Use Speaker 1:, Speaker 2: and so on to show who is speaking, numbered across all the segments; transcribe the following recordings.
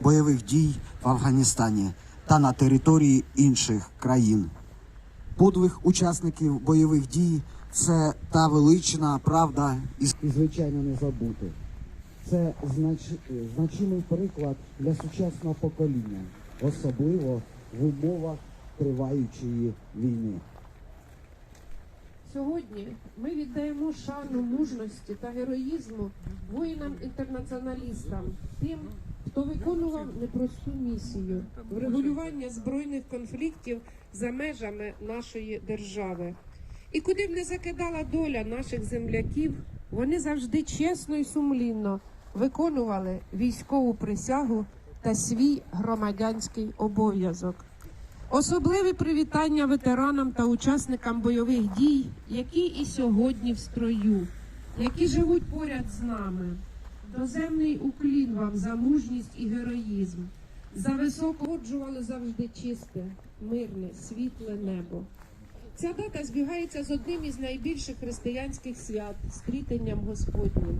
Speaker 1: бойових дій в Афганістані та на території інших країн. Подвиг учасників бойових дій це та велична правда і, звичайно, не забути. Це знач... значимий приклад для сучасного покоління, особливо в умовах триваючої війни.
Speaker 2: Сьогодні ми віддаємо шану мужності та героїзму воїнам-інтернаціоналістам, тим, хто виконував непросту місію врегулювання збройних конфліктів за межами нашої держави. І куди б не закидала доля наших земляків, вони завжди чесно і сумлінно виконували військову присягу та свій громадянський обов'язок. Особливе привітання ветеранам та учасникам бойових дій, які і сьогодні в строю, які живуть поряд з нами. Доземний уклін вам за мужність і героїзм, за високоджували завжди чисте, мирне, світле небо. Ця дата збігається з одним із найбільших християнських свят стрітенням Господнім.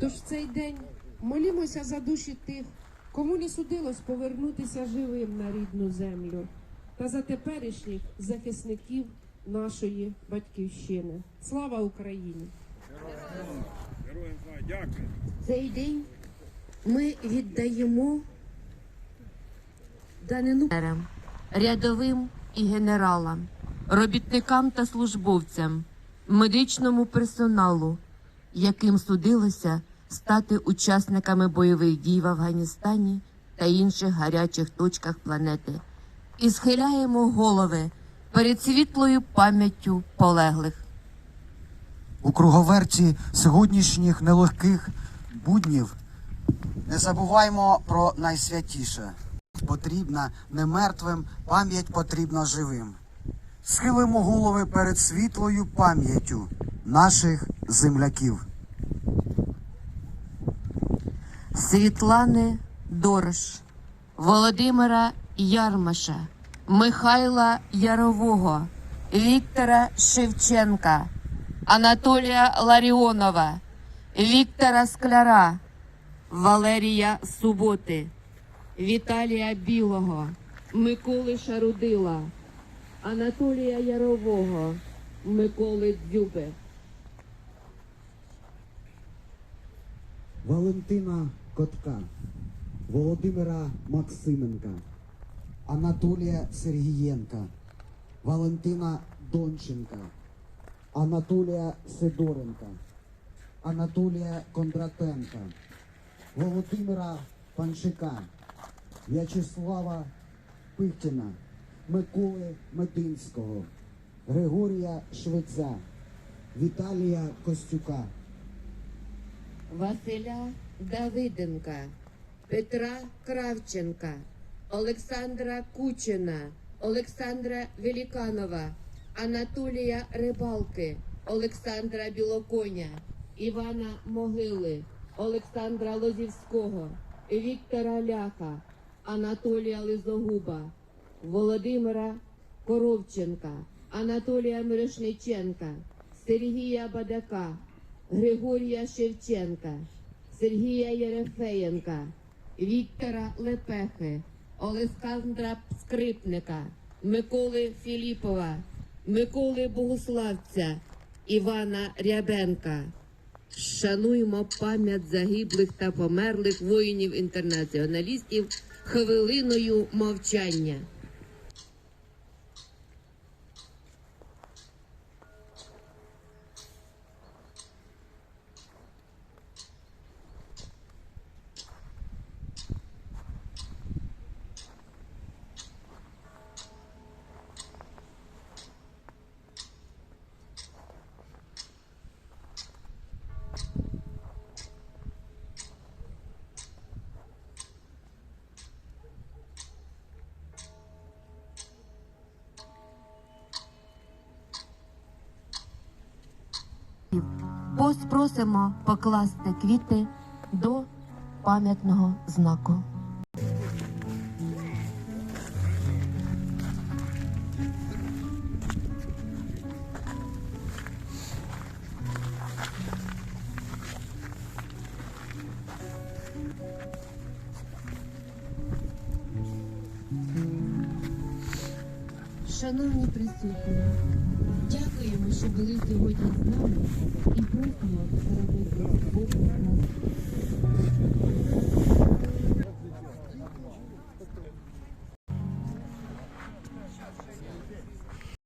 Speaker 2: Тож в цей день молімося за душі тих, кому не судилось повернутися живим на рідну землю, та за теперішніх захисників нашої батьківщини. Слава Україні!
Speaker 3: Цей день ми віддаємо данину
Speaker 4: рядовим і генералам, робітникам та службовцям, медичному персоналу, яким судилося стати учасниками бойових дій в Афганістані та інших гарячих точках планети, і схиляємо голови перед світлою пам'яттю полеглих.
Speaker 1: У круговерті сьогоднішніх нелегких буднів не забуваймо про найсвятіше. Потрібна не мертвим, пам'ять потрібна живим. Схилимо голови перед світлою пам'яттю наших земляків.
Speaker 4: Світлани Дорож, Володимира Ярмаша, Михайла Ярового, Віктора Шевченка, Анатолія Ларіонова, Віктора Скляра, Валерія Суботи, Віталія Білого, Миколи Шарудила, Анатолія Ярового, Миколи Дзюби.
Speaker 1: Валентина Котка, Володимира Максименка, Анатолія Сергієнка, Валентина Донченка, Анатолія Сидоренка, Анатолія Кондратенка, Володимира Панчика, В'ячеслава Пихтіна, Миколи Мединського, Григорія Швеця, Віталія Костюка.
Speaker 3: Василя Давиденка, Петра Кравченка, Олександра Кучина, Олександра Веліканова, Анатолія Рибалки, Олександра Білоконя, Івана Могили, Олександра Лозівського, Віктора Ляха, Анатолія Лизогуба, Володимира Коровченка, Анатолія Мирошниченка, Сергія Бадака, Григорія Шевченка, Сергія Єрефеєнка, Віктора Лепехи, Олександра Скрипника, Миколи Філіпова, Миколи Богославця, Івана Рябенка. Шануємо пам'ять загиблих та померлих воїнів-інтернаціоналістів хвилиною мовчання.
Speaker 4: просимо покласти квіти до пам'ятного знаку.
Speaker 3: Шановні присутні що були сьогодні з нами і просто